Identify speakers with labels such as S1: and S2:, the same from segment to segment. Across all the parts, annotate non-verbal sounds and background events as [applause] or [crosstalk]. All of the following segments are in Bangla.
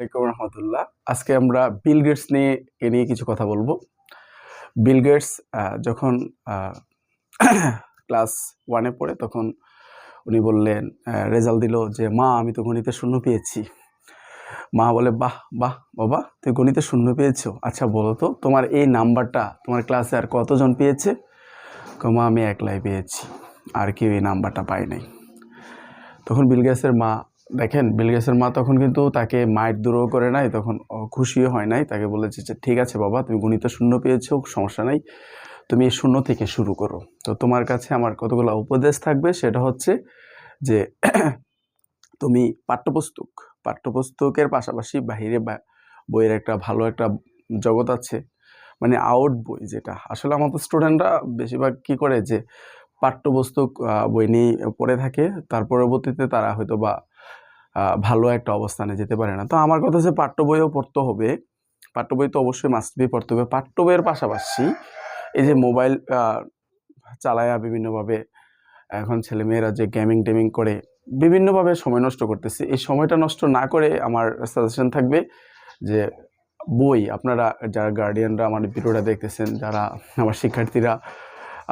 S1: আলাইকুম রহমতুল্লাহ। আজকে আমরা বিল গেটস নিয়ে, এ নিয়ে কিছু কথা বলব। বিল গেটস যখন [coughs] ক্লাস ওয়ানে পড়ে, তখন উনি বললেন রেজাল্ট দিল যে, মা, আমি তো গণিতে শূন্য পেয়েছি। মা বলে, বাহ বাহ, বাবা তুই গণিতে শূন্য পেয়েছ? আচ্ছা বলো তো, তোমার এই নাম্বারটা, তোমার ক্লাসে আর কতজন পেয়েছে? মা, আমি একলাই পেয়েছি, আর কেউ এই নাম্বারটা পায় নাই। তখন বিলগেসের মা, দেখেন বিলগেসের মা তখন কিন্তু তাকে মায়ের দূরও করে নাই, তখন খুশিও হয় নাই, তাকে বলেছে যে, ঠিক আছে বাবা, তুমি গণিত শূন্য পেয়েছ, সমস্যা নাই, তুমি এই শূন্য থেকে শুরু করো। তো তোমার কাছে আমার কতগুলো উপদেশ থাকবে? সেটা হচ্ছে যে, [clears throat] তুমি পাঠ্যপুস্তক, পাঠ্যপুস্তকের পাশাপাশি বাইরে বা- বইয়ের একটা ভালো একটা জগৎ আছে মানে আউট বই যেটা। আসলে আমাদের স্টুডেন্টরা বেশিরভাগ কী করে যে পাঠ্যপুস্তক বই নিয়ে পড়ে থাকে। তার পরবর্তীতে তারা হয়তো বা ভালো একটা অবস্থানে যেতে পারে না। তো আমার কথা হচ্ছে পাঠ্য বইও পড়তে হবে। পাঠ্য বই তো অবশ্যই মাস্ট বি পড়তে হবে। পাঠ্য বইয়ের পাশাপাশি এই যে মোবাইল চালায়া বিভিন্নভাবে এখন ছেলেমেয়েরা যে গেমিং টেমিং করে বিভিন্নভাবে সময় নষ্ট করতেছে। এই সময়টা নষ্ট না করে আমার সাজেশন থাকবে যে বই, আপনারা যারা গার্ডিয়ানরা আমার ভিডিওটা দেখতেছেন, যারা আমার শিক্ষার্থীরা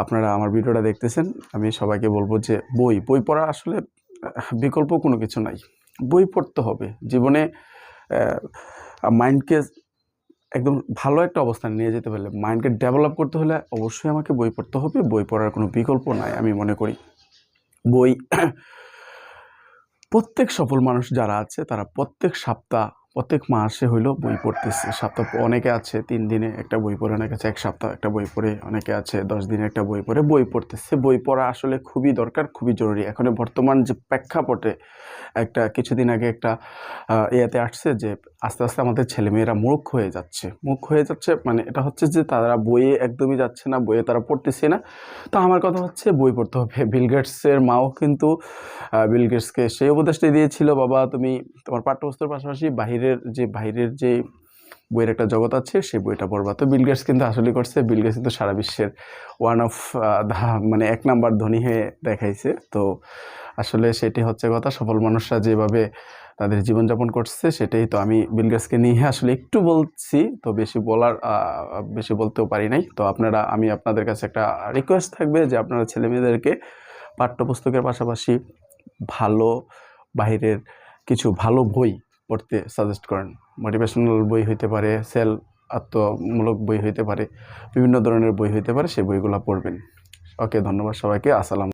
S1: আপনারা আমার ভিডিওটা দেখতেছেন, আমি সবাইকে বলব যে বই বই পড়া আসলে বিকল্প কোনো কিছু নাই। বই পড়তে হবে। জীবনে মাইন্ডকে একদম ভালো একটা অবস্থানে নিয়ে যেতে পারলে, মাইন্ডকে ডেভেলপ করতে হলে অবশ্যই আমাকে বই পড়তে হবে, বই পড়ার কোনো বিকল্প নাই আমি মনে করি। বই [clears throat] প্রত্যেক সফল মানুষ যারা আছে, তারা প্রত্যেক সপ্তাহ প্রত্যেক মাসে হইলেও বই পড়তেছে। সপ্তাহ অনেকে আছে তিন দিনে একটা বই পড়ে, অনেকে আছে এক সপ্তাহ একটা বই পড়ে, অনেকে আছে দশ দিনে একটা বই পড়ে, বই পড়তেছে। বই পড়া আসলে খুবই দরকার, খুবই জরুরি। এখন বর্তমান যে প্রেক্ষাপটে একটা কিছুদিন আগে একটা ইয়েতে আসছে যে আস্তে আস্তে আমাদের ছেলেমেয়েরা মূর্খ হয়ে যাচ্ছে। মূর্খ হয়ে যাচ্ছে মানে এটা হচ্ছে যে তারা বইয়ে একদমই যাচ্ছে না, বইয়ে তারা পড়তেছে না। তো আমার কথা হচ্ছে বই পড়তে হবে। বিল গেটসের মাও কিন্তু বিল গেটসকে সেই উপদেশটাই দিয়েছিল, বাবা, তুমি তোমার পাঠ্যপুস্তকের পাশাপাশি বাহিরের যে বাইরের যে বইয়ের একটা জগৎ আছে, সেই বইটা পড়বা। তো বিল গেটস কিন্তু আসলে করছে। বিল গেটস কিন্তু সারা বিশ্বের ওয়ান অফ মানে এক নাম্বার ধনী হয়ে দেখাইছে। তো আসলে সেটি হচ্ছে কথা, সফল মানুষরা যেভাবে তাদের জীবনযাপন করছে, সেটাই তো আমি বিল গেটসকে নিয়ে আসলে একটু বলছি, তো বেশি বলার বেশি বলতেও পারি নাই। তো আপনারা, আমি আপনাদের কাছে একটা রিকোয়েস্ট থাকবে যে আপনারা ছেলে মেয়েদেরকে পাঠ্যপুস্তকের পাশাপাশি ভালো বাইরের কিছু ভালো বই পড়তে সাজেস্ট করেন। মোটিভেশনাল বই হইতে পারে সেল আত্মমূলক বই হইতে পারে, বিভিন্ন ধরনের বই হইতে পারে, সেই বইগুলো পড়বেন। ওকে ধন্যবাদ সবাইকে, আসসালাম